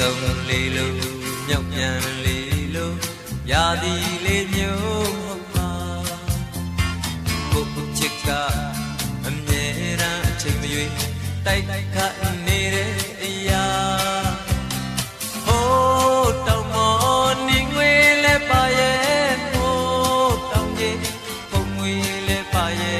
ဆုံးလေးလုံးမြောက်ပြန်လေးလုံးရာသီလေးမျိုးဟုတ်ပါဘုတ်ချစ်ကအမြဲတမ်းအချိန်မရွေးတိုက်ခတ်နေတဲ့အရာဟိုးတောင်မော်နေငွေလဲပါရဲ့ဟိုးတောင်ကြီးပုံငွေလဲပါရဲ့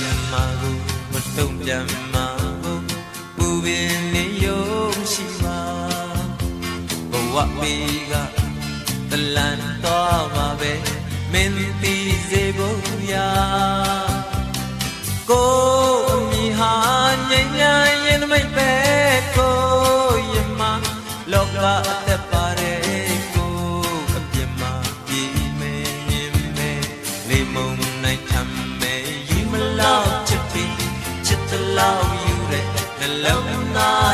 ပြန်မှာကိုမတုံ့ပြန်မှာကိုပူပင်နေရုံရှိပါဘဝပေကတလန်တော့မှာပဲမင်းသိစေဖို့ရာကိုအမိဟာငြိမ်းချမ်းရင်သမိတ်ပဲကိုယမလောကအသက်ပါတယ် နှလုံးသား